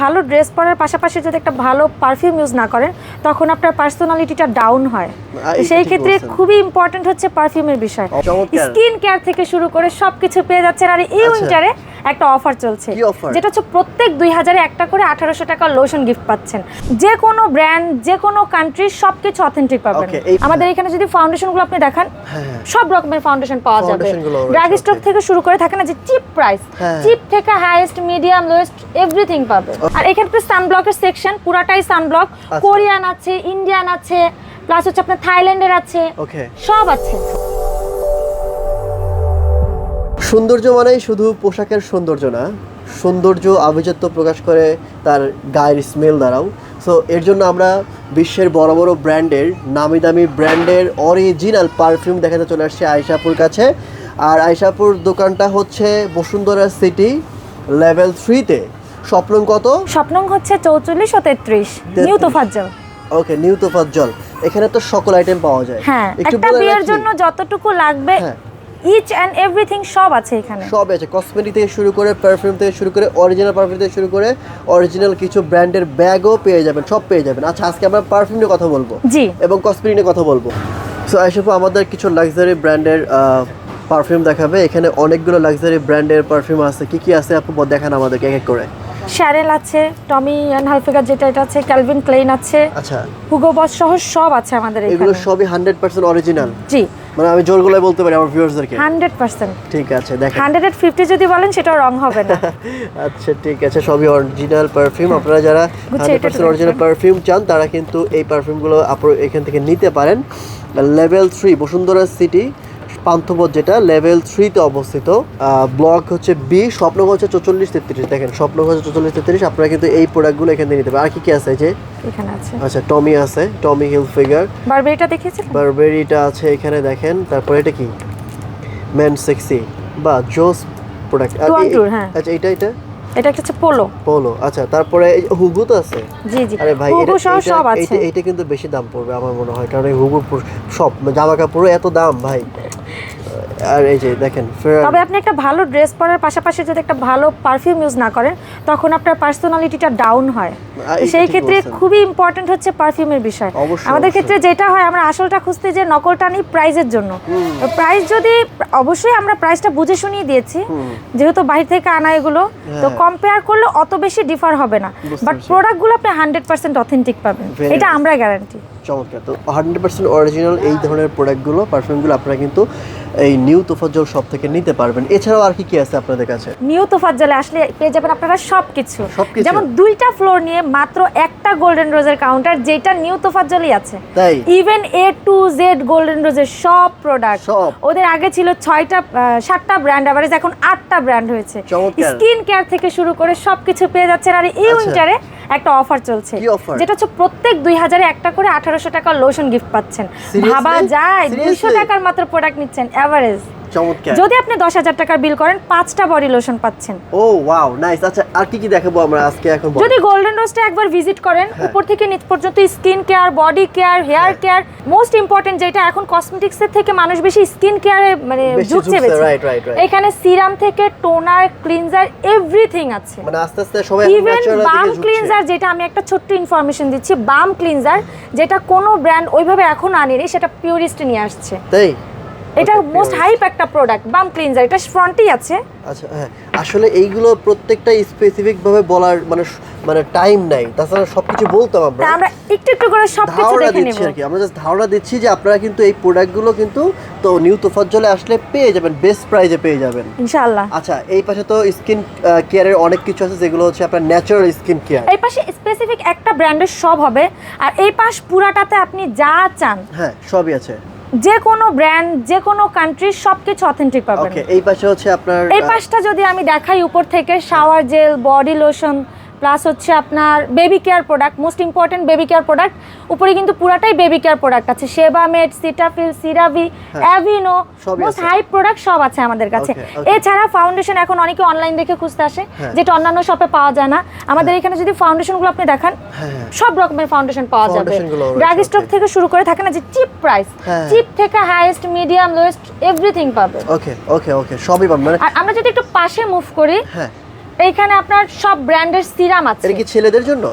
ভালো ড্রেস পরার পাশাপাশি যদি একটা ভালো পারফিউম ইউজ না করেন তখন আপনার পার্সোনালিটিটা ডাউন হয়। সেই ক্ষেত্রে খুবই ইম্পর্টেন্ট হচ্ছে পারফিউমের বিষয়। স্কিন কেয়ার থেকে শুরু করে সবকিছু পেয়ে যাচ্ছেন। আর এই আচ্ছা। উইন্টারে একটা অফার চলছে। যেটা হচ্ছে প্রত্যেক দুই হাজারে একটা করে আঠারোশো টাকার লোশন গিফট পাচ্ছেন। যে কোনো ব্র্যান্ড যে কোনো কান্ট্রির সবকিছু অথেন্টিক পাবেন। আমাদের এখানে যদি ফাউন্ডেশনগুলো আপনি দেখান হ্যাঁ। সব রকমের ফাউন্ডেশন পাওয়া যাবে। গুলো ড্রাগ স্টক থেকে শুরু করে থাকে না যে চিপ প্রাইস হ্যাঁ। চিপ থেকে হাইয়েস্ট মিডিয়াম লোয়েস্ট এভরিথিং পাবে আর এখানে সানব্লকের সেকশন পুরাটাই সানব্লক আচ্ছা। কোরিয়ান আছে ইন্ডিয়ান আছে প্লাস হচ্ছে আপনার থাইল্যান্ডের আছে। সব আছে। সৌন্দর্য মানেই শুধু পোশাকের সৌন্দর্য না সৌন্দর্য আভিজাত্য প্রকাশ করে তার গায়ের স্মেল দ্বারাও। সো এর জন্য আমরা বিশ্বের বড় বড় ব্র্যান্ডের নামি দামি ব্র্যান্ডের অরিজিনাল পারফিউম দেখাতে চলে আসছে আয়শাপুর কাছে। আর আয়শাপুর দোকানটা হচ্ছে বসুন্ধরা সিটি লেভেল থ্রিতে স্বপ্ন কত? স্বপ্নং হচ্ছে চৌচল্লিশ ও তেত্রিশ। New Tofazzal okay new Tofazzal এখানে তো সকল আইটেম পাওয়া যায়। হ্যাঁ একটু বিয়ের জন্য যতটুকু লাগবে হ্যাঁ। ইচ অ্যান্ড এভরিথিং সব আছে এখানে। সব আছে। কসমেটিক থেকে শুরু করে পারফিউম থেকে শুরু করে অরিজিনাল পারফিউম থেকে শুরু করে অরিজিনাল কিছু ব্র্যান্ডের ব্যাগও পেয়ে যাবেন সব পেয়ে যাবেন। আচ্ছা আজকে আমরা পারফিউম নিয়ে কথা বলব। জি। এবং কসমেটিক নিয়ে কথা বলব। সো আইসেফু আমাদের কিছু লাক্সারি ব্র্যান্ডের পারফিউম দেখাবে। এখানে অনেকগুলো লাক্সারি ব্র্যান্ডের পারফিউম আছে। কি কি আছে আপু? দেখান আমাদেরকে এক এক করে। শ্যারেল আছে টমি অ্যান্ড হালফিগার যেটা এটা আছে ক্যালভিন ক্লেইন আছে আচ্ছা। হুগো বস সহ সব আছে আমাদের এখানে। এগুলো সবই হান্ড্রেড পার্সেন্ট অরিজিনাল জি। মানে আমি জোর গলায় বলতে পারি আমার ভিউয়ার্সদেরকে হান্ড্রেড পার্সেন্ট। ঠিক আছে দেখেন। হান্ড্রেড এড ফিফটি যদি বলেন সেটা রং হবে না। আচ্ছা ঠিক আছে সবই অরিজিনাল পারফিউম আপনারা যারা গুছিয়ে হান্ড্রেড এটা পার্সেন্ট একটু অরিজিনাল পারফিউম চান তারা কিন্তু এই পারফিউমগুলো আপনারা এখান থেকে নিতে পারেন। লেভেল 3 বসুন্ধরা সিটি পান্থপথ যেটা লেভেল থ্রিতে অবস্থিত। ব্লক হচ্ছে বি স্বপ্নগঞ্জ হচ্ছে চৌচল্লিশ তেত্রিশ। দেখেন স্বপ্নগঞ্জ হচ্ছে চৌচল্লিশ তেত্রিশ আপনারা কিন্তু এই প্রোডাক্টগুলো এখান থেকে নিতে পারেন। আর কি কি আছে যে? এখানে আছে। আচ্ছা টমি আছে টমি হিল ফিগার বারবেরিটা দেখেছেন বারবেরিটা আছে এখানে দেখেন। তারপরে এটা কি? ম্যান সেক্সি বা জোস প্রোডাক্ট হ্যাঁ। আচ্ছা এটা এটা এটা একটা হচ্ছে পোলো। পোলো আচ্ছা তারপরে এই হুগু তো আছে? জি জি। আরে ভাই হুগু এটা- সহ সব আছে। এইটা কিন্তু বেশি দাম পড়বে আমার মনে হয় কারণ এই হুগু সব জামা কাপড় এত দাম ভাই। আর এই যে দেখেন তবে আপনি একটা ভালো ড্রেস পরার পাশাপাশি যদি একটা ভালো পারফিউম ইউজ না করেন তখন আপনার পার্সোনালিটিটা ডাউন হয়। সেই ক্ষেত্রে খুবই ইম্পর্টেন্ট হচ্ছে পারফিউমের বিষয়। আমাদের ক্ষেত্রে যেটা হয় আমরা আসলটা খুঁজতে যে নকলটা নিই প্রাইজের জন্য। প্রাইস যদি অবশ্যই আমরা প্রাইসটা বুঝে শুনিয়ে দিয়েছি। যেহেতু বাইরে থেকে আনা এগুলো তো। কম্পেয়ার করলে অত বেশি ডিফার হবে না। বাট প্রোডাক্টগুলো আপনি হান্ড্রেড পার্সেন্ট অথেন্টিক পাবেন। এটা. আমরা গ্যারান্টি চমৎকার। তো হান্ড্রেড পার্সেন্ট অরিজিনাল এই ধরনের প্রোডাক্টগুলো পারফিউমগুলো আপনারা কিন্তু এই নিউ তোফাজ্জল শপ থেকে নিতে পারবেন। এছাড়াও আর কি কি আছে আপনাদের কাছে? নিউ তোফাজ্জলে আসলে পেয়ে যাবেন আপনারা সবকিছু। সবকিছু? যেমন দুইটা ফ্লোর নিয়ে মাত্র একটা গোল্ডেন রোজের কাউন্টার যেটা নিউ তোফাজ্জলই আছে। তাই? Even A to Z golden রোজের সব প্রোডাক্ট ওদের আগে ছিল ছয়টা সাতটা ব্র্যান্ড আবার এখন আটটা ব্র্যান্ড হয়েছে। স্কিন কেয়ার থেকে শুরু করে সবকিছু পেয়ে যাচ্ছেন। আর এই আচ্ছা। উইন্টারে একটা অফার চলছে। যেটা হচ্ছে প্রত্যেক দুই হাজারে একটা করে আঠারোশো টাকা লোশন গিফট পাচ্ছেন। ভাবা যায় দুইশো টাকার মাত্র প্রোডাক্ট নিচ্ছেন অ্যাভারেজ চমৎকার। যদি আপনি দশ হাজার টাকার বিল করেন পাঁচটা বডি লোশন পাচ্ছেন। ও ওয়াও নাইস আচ্ছা আর কি কি দেখাবো আমরা আজকে এখন যদি গোল্ডেন রোস্টে একবার ভিজিট করেন হ্যাঁ। উপর থেকে নিচ পর্যন্ত skin care body care hair হ্যাঁ। কেয়ার মোস্ট ইম্পর্টেন্ট যেটা এখন কসমেটিক্সের থেকে মানুষ বেশি স্কিন কেয়ারে মানে ঝুঁকছে বেশি. এখানে সিরাম থেকে টোনার ক্লিনজার এভরিথিং আছে। মানে আস্তে আস্তে সবাই ইভেন বাম ক্লিনজার যেটা আমি একটা ছোট্ট ইনফরমেশন দিচ্ছি বাম ক্লিনজার যেটা কোনো ব্র্যান্ড ওইভাবে এখন আনেনি সেটা পিউরিস্ট নিয়ে আসছে। তাই? এটা মোস্ট। হাইপ একটা প্রোডাক্ট বাম ক্লিনজার এটা ফ্রন্টেই আছে। আচ্ছা হ্যাঁ আসলে এইগুলো প্রত্যেকটা স্পেসিফিক ভাবে বলার মানে মানে টাইম নাই তাছাড়া সবকিছু বলতাম আমরা। আমরা একটু একটু করে সবকিছু দেখে নেব। আর কি আমরা জাস্ট ধারণা দিচ্ছি যে আপনারা কিন্তু এই প্রোডাক্টগুলো কিন্তু তো নিউ তোফাজ্জলে আসলে পেয়ে যাবেন বেস্ট প্রাইজে পেয়ে যাবেন। ইনশাআল্লাহ। আচ্ছা এই পাশে তো স্কিন কেয়ারের অনেক কিছু আছে যেগুলো হচ্ছে আপনার ন্যাচারাল স্কিন কেয়ার এই পাশে স্পেসিফিক একটা ব্র্যান্ডের সব হবে আর এই পাশ পুরাটাতে আপনি যা চান। হ্যাঁ সবই আছে। যে কোনো ব্র্যান্ড যে কোনো কান্ট্রির সব কিছু অথেন্টিক পাবেন এই পাশে হচ্ছে আপনার এই পাশটা যদি আমি দেখাই উপর থেকে shower gel body lotion plus হচ্ছে আপনার baby care product most important baby care product উপরে কিন্তু পুরাটাই বেবি কেয়ার প্রোডাক্ট আছে। Sebamed Cetaphil CeraVe Aveeno most high product সব আছে আমাদের কাছে. এছাড়া ফাউন্ডেশন এখন অনেকে অনলাইন দেখে খুঁজতে আসে হ্যাঁ। যেটা অন্যান্য শপে পাওয়া যায় না। আমাদের এখানে যদি ফাউন্ডেশনগুলো আপনি দেখান হ্যাঁ। সব রকমের ফাউন্ডেশন পাওয়া যাবে। ড্রাগ স্টক থেকে শুরু করে থাকে না যে চিপ প্রাইস হ্যাঁ। চিপ থেকে হাইয়েস্ট মিডিয়াম লোয়েস্ট এভরিথিং পাবে। ওকে ওকে ওকে সবই পাবেন। মানে আর আমরা যদি একটু পাশে মুভ করি হ্যাঁ। এইখানে আপনার সব ব্র্যান্ডের সিরাম আছে। এটা কি ছেলেদের জন্য?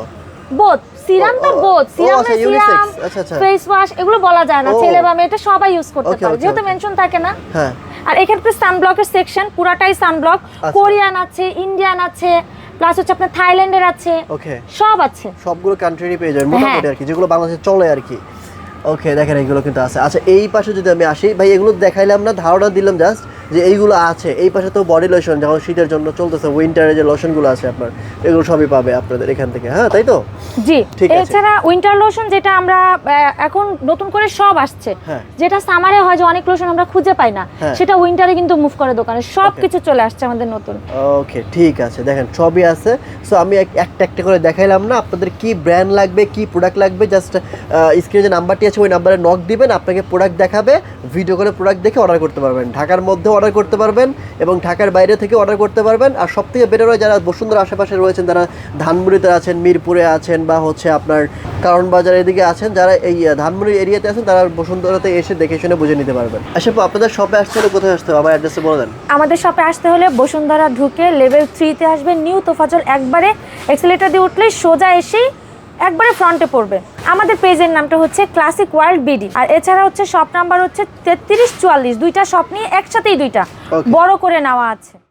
বোথ সিরাম তো বোথ সিরাম আচ্ছা, সিরাম আচ্ছা, আচ্ছা। ফেস ওয়াশ এগুলো বলা যায় না ছেলে বা মেয়ে এটা সবাই ইউজ করতে পারে। যেহেতু মেনশন থাকে না। হ্যাঁ। আর এখানে তো সানব্লকের সেকশন পুরাটাই সানব্লক আচ্ছা। কোরিয়ান আছে ইন্ডিয়ান আছে প্লাস হচ্ছে আপনার থাইল্যান্ডের আছে ওকে। সব আছে। সবগুলো কান্ট্রি পেয়ে যাবেন মোটামুটি হ্যাঁ। আর কি যেগুলো বাংলাদেশে চলে আর কি। ওকে দেখেন এগুলো কিন্তু আছে। আচ্ছা এই পাশে যদি আমি আসি ভাই এগুলো দেখাইলাম না ধারণা দিলাম জাস্ট যে এইগুলো আছে, এই পাশে তো বডি লোশন যখন শীতের জন্য চলতেছে উইন্টারে যে লোশনগুলো আছে আপনার, এগুলো সবই পাবে আপনাদের এখান থেকে হ্যাঁ তাই তো? জি। এছাড়া উইন্টার লোশন যেটা আমরা এখন নতুন করে সব আসছে। হ্যাঁ। যেটা সামারে হয় যে অনেক লোশন আমরা খুঁজে পাই না হ্যাঁ। সেটা উইন্টারে কিন্তু মুভ করে দোকানে। সব কিছু চলে আসছে আমাদের নতুন। ওকে ঠিক আছে। দেখেন সবই আছে। সো আমি এক- একটা একটা করে দেখাইলাম না আপনাদের কি ব্র্যান্ড লাগবে কি প্রোডাক্ট লাগবে জাস্ট স্ক্রিনে যে নাম্বারটি আছে ওই নাম্বারে নক দিবেন আপনাকে প্রোডাক্ট দেখাবে ভিডিও করে প্রোডাক্ট দেখে অর্ডার করতে পারবেন। ঢাকার মধ্যে অর্ডার করতে পারবেন এবং ঢাকার বাইরে থেকে অর্ডার করতে পারবেন। আর সব থেকে বেটার হয় যারা বসুন্ধরা আশেপাশে রয়েছেন যারা ধানমুড়িতে আছেন মিরপুরে আছেন বা হচ্ছে আপনার কারণ বাজার এদিকে আছেন যারা এই ধানমুড়ি এরিয়াতে আছেন তারা বসুন্ধরাতে এসে দেখে শুনে বুঝে নিতে পারবেন। আচ্ছা আপনাদের শপে আসতে হলে কোথায় আসতে হবে? আমার অ্যাড্রেসে বলে দেন। আমাদের শপে আসতে হলে বসুন্ধরা ঢুকে লেভেল থ্রিতে আসবে নিউ তোফাজল একবারে এক্সেলেটার দিয়ে উঠলে সোজা এসেই একবারে ফ্রন্টে পড়বে। আমাদের পেজের নামটা হচ্ছে ক্লাসিক ওয়ার্ল্ড বিডি আর এছাড়া হচ্ছে শপ নাম্বার হচ্ছে তেত্রিশ চুয়াল্লিশ দুইটা শপ নিয়ে একসাথেই দুইটা। বড় করে নেওয়া আছে।